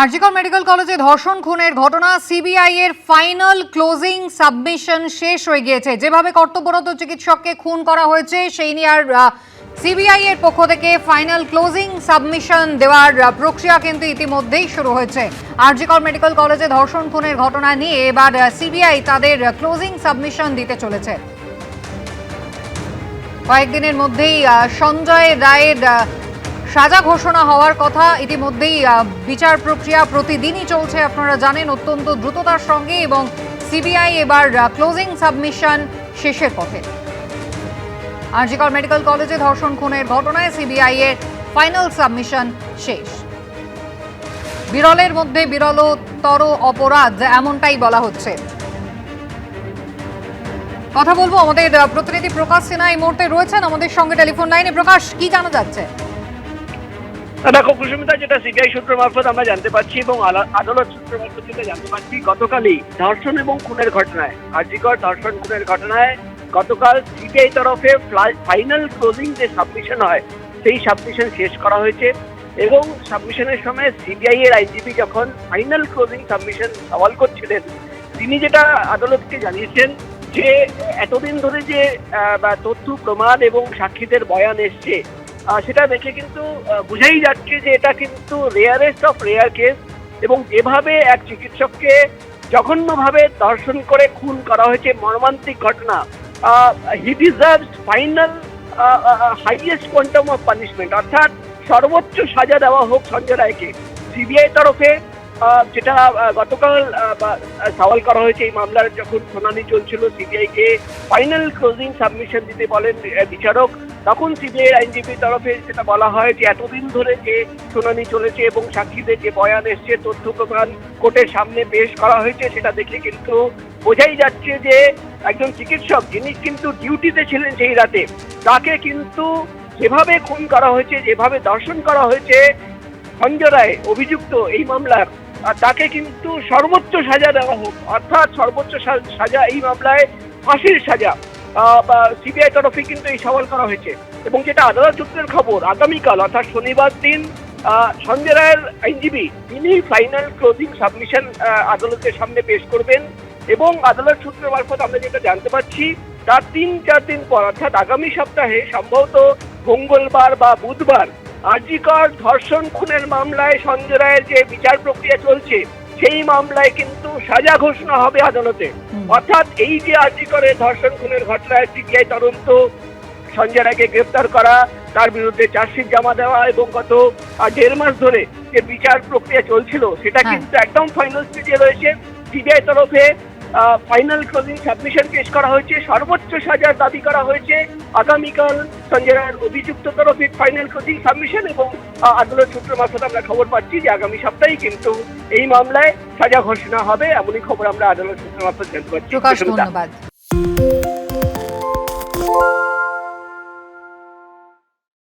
RG Kar medical কলেজে ধর্ষণ, খুনের ঘটনা, সিবিআই এর ফাইনাল ক্লোজিং সাবমিশন শেষ হয়ে গিয়েছে। যেভাবে কর্তব্যরত চিকিৎসককে খুন করা হয়েছে, সেই নিয়ে আর সিবিআই এর পক্ষ থেকে ফাইনাল ক্লোজিং সাবমিশন দেওয়ার প্রক্রিয়া কিন্তু ইতিমধ্যেই শুরু হয়েছে। আরজিকর মেডিকেল কলেজে ধর্ষণ, খুনের ঘটনা নিয়ে এবার সিবিআই তাদের ক্লোজিং সাবমিশন দিতে চলেছে। কয়েকদিনের মধ্যেই সঞ্জয় রায়ের সাজা ঘোষণা হওয়ার কথা ইতিমধ্যেই বিচার প্রক্রিয়া প্রতিদিনই চলছে, আপনারা জানেন, অত্যন্ত দ্রুততার সঙ্গে এবং সিবিআই এবার ক্লোজিং সাবমিশন শেষের পথে। আরজিকর মেডিকেল কলেজে ধর্ষণ খুনের ঘটনায় সিবিআই এর ফাইনাল সাবমিশন শেষ। বিরলের মধ্যে বিরলতর অপরাধ, এমনটাই বলা হচ্ছে। কথা বলব আমাদের প্রতিনিধি প্রকাশ সিনহা এই মুহূর্তে রয়েছেন আমাদের সঙ্গে টেলিফোন লাইনে। প্রকাশ, কি জানা যাচ্ছে? দেখো, কুসুমিতা, যেটা সিবিআই সূত্র মারফত আমরা জানতে পারছি এবং আদালত সূত্র মারফত যেটা জানতে পারছি, গতকালই ধর্ষণ এবং খুনের ঘটনায় আর্জিকর ধর্ষণ খুনের ঘটনায় গতকাল সিবিআই তরফে ফাইনাল ক্লোজিং যে সাবমিশন হয়, সেই সাবমিশন শেষ করা হয়েছে এবং সাবমিশনের সময় সিবিআই এর আইনজীবী যখন ফাইনাল ক্লোজিং সাবমিশন সওয়াল করছিলেন, তিনি যেটা আদালতকে জানিয়েছেন যে এতদিন ধরে যে তথ্য, প্রমাণ এবং সাক্ষীদের বয়ান এসছে সেটা দেখে কিন্তু বুঝেই যাচ্ছে যে এটা কিন্তু রেয়ারেস্ট অফ রেয়ার কেস এবং যেভাবে এক চিকিৎসককে জঘন্যভাবে দর্শন করে খুন করা হয়েছে, মর্মান্তিক ঘটনা। He deserves final highest quantum of punishment অর্থাৎ সর্বোচ্চ সাজা দেওয়া হোক সঞ্জয় রায়কে। সিবিআই তরফে যেটা গতকাল সওয়াল করা হয়েছে এই মামলার যখন শুনানি চলছিল সিবিআই কে ফাইনাল ক্লোজিং সাবমিশন দিতে বলেন বিচারক, তখন সিবিআই আইনজীবীর তরফে যেটা বলা হয় যে, এতদিন ধরে যে শুনানি চলেছে এবং সাক্ষীদের যে বয়ান এসছে, তথ্য প্রমাণ কোর্টের সামনে পেশ করা হয়েছে, সেটা দেখে কিন্তু বোঝাই যাচ্ছে যে, একজন চিকিৎসক যিনি কিন্তু ডিউটিতে ছিলেন সেই রাতে, তাকে কিন্তু যেভাবে খুন করা হয়েছে, যেভাবে দর্শন করা হয়েছে সঞ্জয় রায় অভিযুক্ত এই মামলার তাকে কিন্তু সর্বোচ্চ সাজা দেওয়া হোক, অর্থাৎ সর্বোচ্চ সাজা এই মামলায় ফাঁসির সাজা সিবিআই তরফে কিন্তু এই সওয়াল করা হয়েছে। এবং যেটা আদালত সূত্রের খবর, আগামীকাল, অর্থাৎ শনিবার দিন সঞ্জয় রায়ের আইনজীবী, তিনি ফাইনাল ক্লোজিং সাবমিশন আদালতের সামনে পেশ করবেন। এবং আদালত সূত্র মারফত আমরা যেটা জানতে পারছি, তার তিন চার দিন পর, অর্থাৎ আগামী সপ্তাহে সম্ভবত মঙ্গলবার বা বুধবার আরজিকর ধর্ষণ খুনের মামলায় সঞ্জয় রায়ের যে বিচার প্রক্রিয়া চলছে সেই মামলায় কিন্তু সাজা ঘোষণা হবে আদালতে। অর্থাৎ এই যে আরজিকরের ধর্ষণ খুনের ঘটনায় সিবিআই তদন্ত সঞ্জয় রায়কে গ্রেপ্তার করা তার বিরুদ্ধে চার্জশিট জমা দেওয়া এবং গত দেড় মাস ধরে যে বিচার প্রক্রিয়া চলছিল সেটা হ্যাঁ। কিন্তু একদম ফাইনাল স্টেজে রয়েছে। সিবিআই তরফে ফাইনাল ক্লোজিং সাবমিশন পেশ করা হয়েছে। সর্বোচ্চ সাজার দাবি করা হয়েছে। আগামীকাল সঞ্জয় রায়ের অভিযুক্ত তরফে ফাইনাল ক্লোজিং সাবমিশন এবং আদালত সূত্র মারফত আমরা খবর পাচ্ছি যে আগামী সপ্তাহেই কিন্তু এই মামলায় সাজা ঘোষণা হবে। এমনই খবর আমরা আদালত সূত্র মারফত জানতে পারছি। ধন্যবাদ।